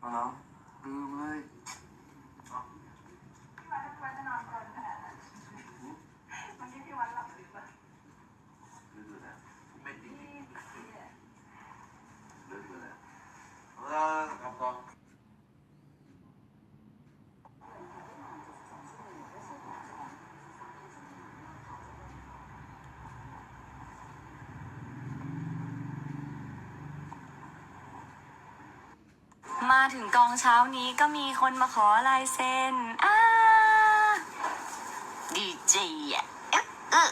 เอาเหรอลืมเลยเอา พี่วันพี่วันจะนอนกลนขนาดนั้นเมื่อกี้พี่วันหลับหรือเปล่า ลืมไปแล้วไม่ดี พี่พี่อะ ลืมไปแล้วเออครับก็ มาถึงกองเช้านี้ก็มีคนมาขอลายเซ็นอ้าดีเจอะเอ๊ะเอ๊ะ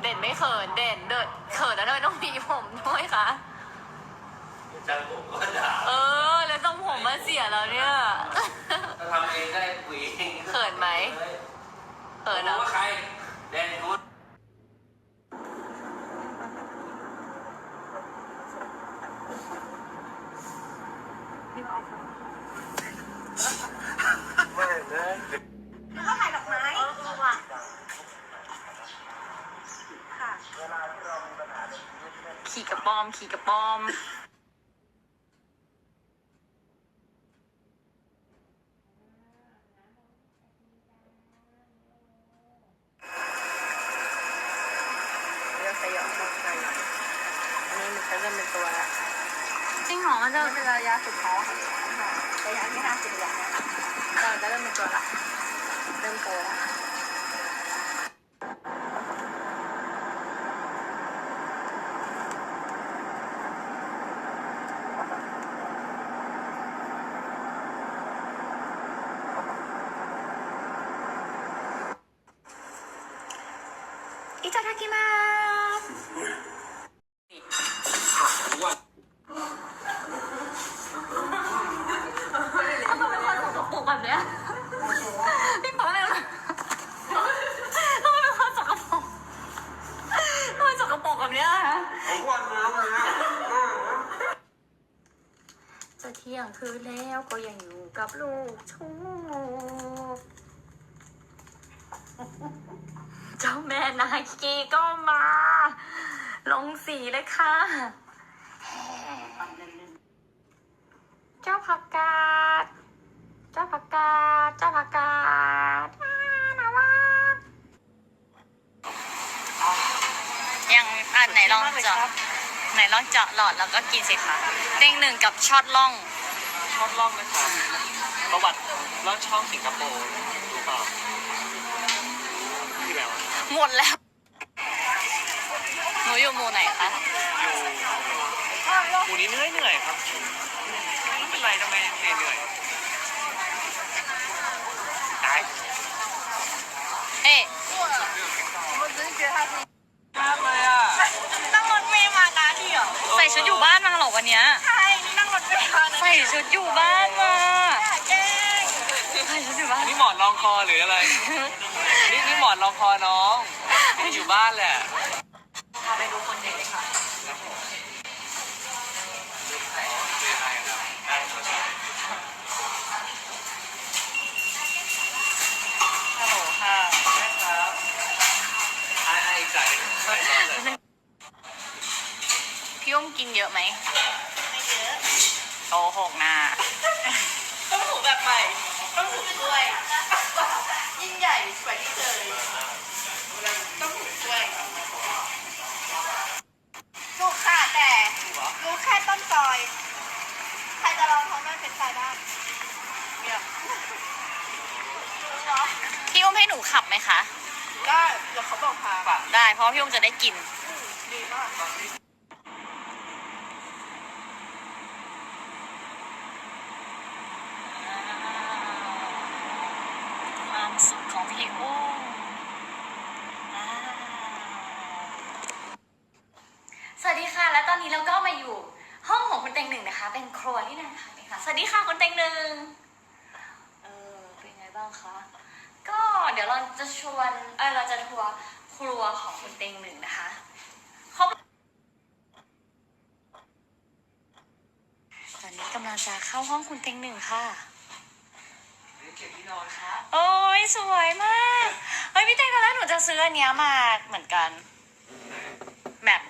เด่นไม่เขินเด่นเด่นเขินแล้วด้วยต้องมีผมด้วยค่ะ จังผมก็ด่าเออ แล้วต้องผมมาเสียแล้วเนี่ย ถ้าทำเองก็ได้คุยเองเขินไหมเขินรู้อะว่าใครแดนกูดไม่เลยแล้วก็ถ่ายดอกไม้ว่ะค่ะขี่กระป้อมขี่กระป้อม เลือกสยองชอบใจอันนี้มันจะเริ่มเป็นตัวแล้วจริงเหรอมันจะจะเป็นระยะสุดท้ายของระยะที่ห้าสิบอย่างเนี้ยค่ะเราจะเริ่มเป็นตัวละเริ่มโตแล้วอิตาดากิมาสทำไมเป็นคนสกปรกแบบเนี้ยพี่ป๊อเลยนะทำไมเป็นคนสกปรกทำไมสกปรกแบบเนี้ยฮะ ผมวันน้ำเลยนะ จะเที่ยงคืนแล้วก็ยังอยู่กับลูกชูเจ้าแม่นาคีก็มา ลงสีเลยค่ะ เจ้าผักกาด เจ้าผักกาด เจ้าผักกาดอ่าน่ารักยังอะไหนลองเจาะไหนลองเจาะหลอดแล้วก็กินสิคะเต็งหนึ่งกับช็อตล่อง ชอบล่องนะครับประวัติล่องช่องสิงคโปร์รู้เปล่าที่แล้วอะหมดแล้ว หนูอยู่หมู่ไหนคะ อยู่หมู่นี้เหนื่อยเหนื่อยครับไม่เป็นไรทำไมเหนื่อยเหนื่อยตาย ชุดอยู่บ้านมาเหรอวันเนี้ยใช่นี่นั่งรถเมล์มานะใส่ชุดอยู่บ้านมาแกล้งใส่ชุดอยู่บ้าน นี่หมอนรองคอหรืออะไร นี่นี่หมอนรองคอน้องนี่อยู่บ้านแหละ พาไปดูคนเด็กเลยค่ะ ฮัลโหลค่ะครับไอ้ไอ้อีกสายหนึ่งสายซ้อนเลย พี่อุ้มกินเยอะไหมไม่เยอะโตหกนาต้องหูแบบใหม่ ต้องหูด้วย ยิ่งใหญ่กว่าที่เคยต้องหูด้วยถูกค่ะแต่รู้แค่ต้นซอย ใครจะลองทำได้เป็นไฟบ้างเยี่ยมรู้เหรอพี่อุ้มให้หนูขับไหมคะ ได้เดี๋ยวเขาบอกทางได้เพราะพี่อุ้มจะได้กิน ดีมาก ความ สุขของพี่อุ้มอ่าสวัสดีค่ะ และตอนนี้เราก็มาอยู่ห้องของคุณเต็งหนึ่งนะคะ เป็นครัวที่นั่งทานเลยค่ะ สวัสดีค่ะคุณเต็งหนึ่งเออเป็นไงบ้างคะ ก็เดี๋ยวเราจะชวนเออเราจะทัวร์ครัวของคุณเต็งหนึ่งนะคะเขานี้กำลังจะเข้าห้องคุณเต็งหนึ่งค่ะ เก็บที่นอนครับโอ้ยสวยมาก เฮ้ยพี่เต้ตอนแรกหนูจะซื้ออันเนี้ยมาเหมือนกันแบบ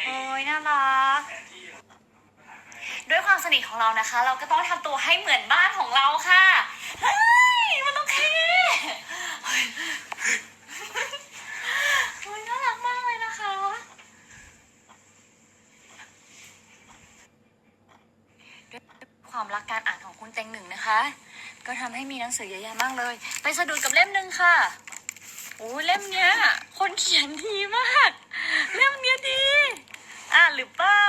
โอ้ยน่ารัก ด้วยความสนิทของเรานะคะ เราก็ต้องทำตัวให้เหมือนบ้านของเราค่ะ เฮ้ย มันต้องเท่เฮ้ยโอ้ยน่ารักมากเลยนะคะ ความรักการอ่าน คุณเต็งหนึ่งนะคะ ก็ทำให้มีหนังสือเยอะแยะมากเลย ไปสะดุดกับเล่มหนึ่งค่ะโอ้ยเล่มเนี้ย คนเขียนดีมาก เล่มเนี้ยดี อ่านหรือเปล่า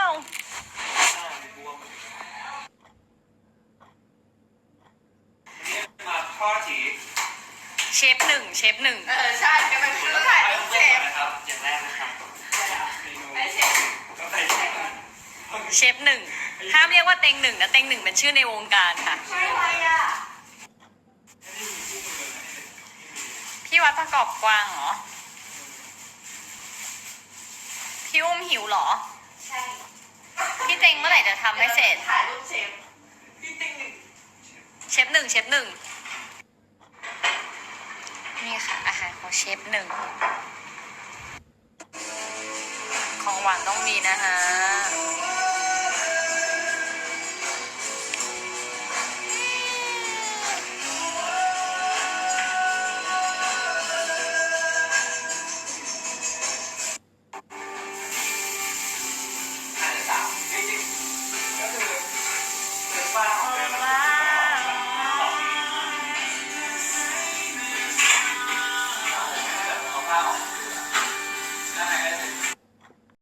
มาข้อทีเชฟหนึ่งเชฟหนึ่งเออใช่แกเป็นผู้ถ่ายรูปเชฟนะครับอย่างแรกนะครับเมนูไอเชฟก็ใส่แช่ก่อนเชฟหนึ่ง ห้ามเรียกว่าเต็งหนึ่งนะเต็งหนึ่งเป็นชื่อในวงการค่ะ ใช่ไรอะ พี่วัดประกอบกวางเหรอ พี่อุ้มหิวเหรอ ใช่พี่เต็งเมื่อไหร่จะทำให้เสร็จ ถ่ายรูปเชฟเชฟหนึ่งเชฟหนึ่งนี่ค่ะ อาหารของเชฟหนึ่ง ของหวานต้องมีนะคะ